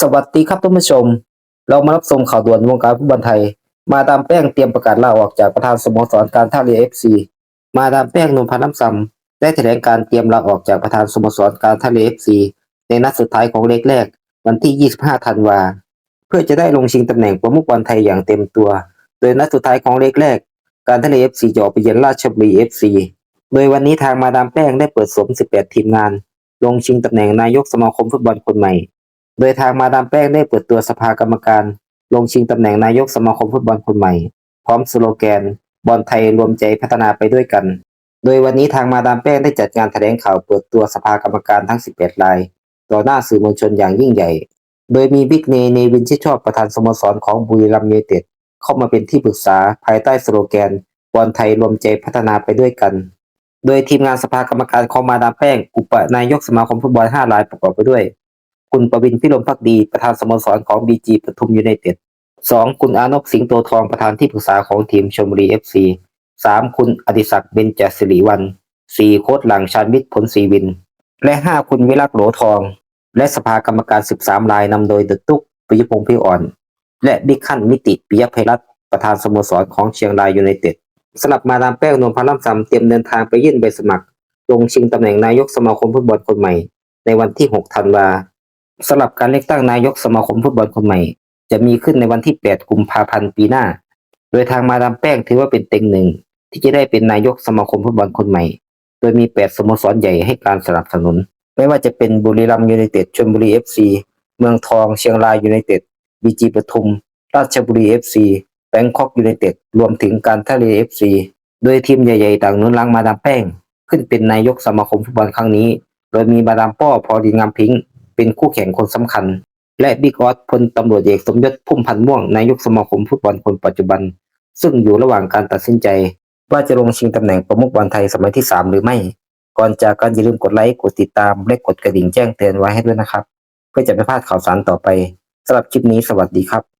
สวัสดีครับท่านผู้ชม เรามารับชมข่าวด่วนวงการฟุตบอลไทย มาดามแป้งเตรียมประกาศลาออกจากประธานสโมสรการท่าเรือเอฟซีมาดามแป้งนนพันธ์น้ำซำได้แถลงการเตรียมลาออกจากประธานสโมสรการท่าเรือเอฟซีในนัดสุดท้ายของเล็กแรก วันที่ 25 ธันวา เพื่อจะได้ลงชิงตำแหน่งประมุขบอลไทยอย่างเต็มตัว โดยนัดสุดท้ายของเล็กแรก การท่าเรือเอฟซีจะออกไปเยือนราชบุรีเอฟซีโดยวันนี้ทางมาดามแป้งได้เปิดสม 18 ทีมงาน ลงชิงตำแหน่งนายกสมาคมฟุตบอลคนใหม่ โดยทางมาดามแป้งได้เปิดตัวสภากรรมการ ลงชิงตำแหน่งนายกสมาคมฟุตบอลคนใหม่ พร้อมสโลแกน บอลไทยรวมใจพัฒนาไปด้วยกัน โดยวันนี้ทางมาดามแป้งได้จัดงานแถลงข่าวเปิดตัวสภากรรมการทั้ง 18 ราย ต่อหน้าสื่อมวลชนอย่างยิ่งใหญ่ โดยมีบิ๊กเนเนวินชิดชอบประธานสโมสรของบุรีรัมย์ยูไนเต็ดเข้ามาเป็นที่ปรึกษาภายใต้สโลแกน บอลไทยรวมใจพัฒนาไปด้วยกัน โดยทีมงานสภากรรมการของมาดามแป้ง อุปนายกสมาคมฟุตบอล5รายประกอบไปด้วย คุณประวินพิรมพักดีประธานสโมสรของบีจีปทุมยูไนเต็ดสองคุณอานพสิงห์โตทองประธานที่ปรึกษาของทีมชลบุรีเอฟซีสามคุณอดิศักดิ์เบญจศิริวัลสี่โค้ดหลังชาญวิทย์ผลศรีวิน และห้าคุณวิรักษ์โหลทอง และสภากรรมการ13รายนำโดยเดตุกปิยพงษ์พิอ่อน และบิ๊กขั้นมิติปิยภัยรัตประธานสโมสรของเชียงรายยูไนเต็ดสำหรับมาดามแป้งนวลพันธ์ล่ำซำเตรียมเดินทางไปยื่นใบสมัคร ลงชิงตำแหน่งนายกสมาคมฟุตบอลคนใหม่ ในวันที่ 6 ธันวา สำหรับการเลือกตั้งนายกสมาคมฟุตบอลคนใหม่ จะมีขึ้นในวันที่ 8 กุมภาพันธ์ปีหน้า โดยทางมาดามแป้งถือว่าเป็นเต็งหนึ่ง ที่จะได้เป็นนายกสมาคมฟุตบอลคนใหม่ โดยมี 8 สโมสรใหญ่ให้การสนับสนุน ไม่ว่าจะเป็นบุรีรัมย์ยูไนเต็ดชลบุรีเอฟซีเมืองทอง เชียงรายยูไนเต็ดบีจีปทุม ราชบุรีเอฟซีแบงคอกยูไนเต็ดรวมถึงการท่าเรือเอฟซีโดยทีมใหญ่ๆต่างนุนหลังมาดามแป้ง ขึ้นเป็นนายกสมาคมฟุตบอลครั้งนี้ โดยมีมาดามป้อพอดีงามพิงค์ เป็นคู่แข่งคนสำคัญ และบิ๊กออสพลตำรวจเอกสมยศพุ่มพันธ์ม่วงนายกสมาคมฟุตบอลคนปัจจุบัน ซึ่งอยู่ระหว่างการตัดสินใจ ว่าจะลงชิงตำแหน่งประมุขบอลไทยสมัยที่ 3 หรือไม่ ก่อนจากกันอย่าลืมกดไลค์กดติดตามและกดกระดิ่งแจ้งเตือนไว้ให้ด้วยนะครับ เพื่อจะไม่พลาดข่าวสารต่อไปสำหรับคลิปนี้สวัสดีครับ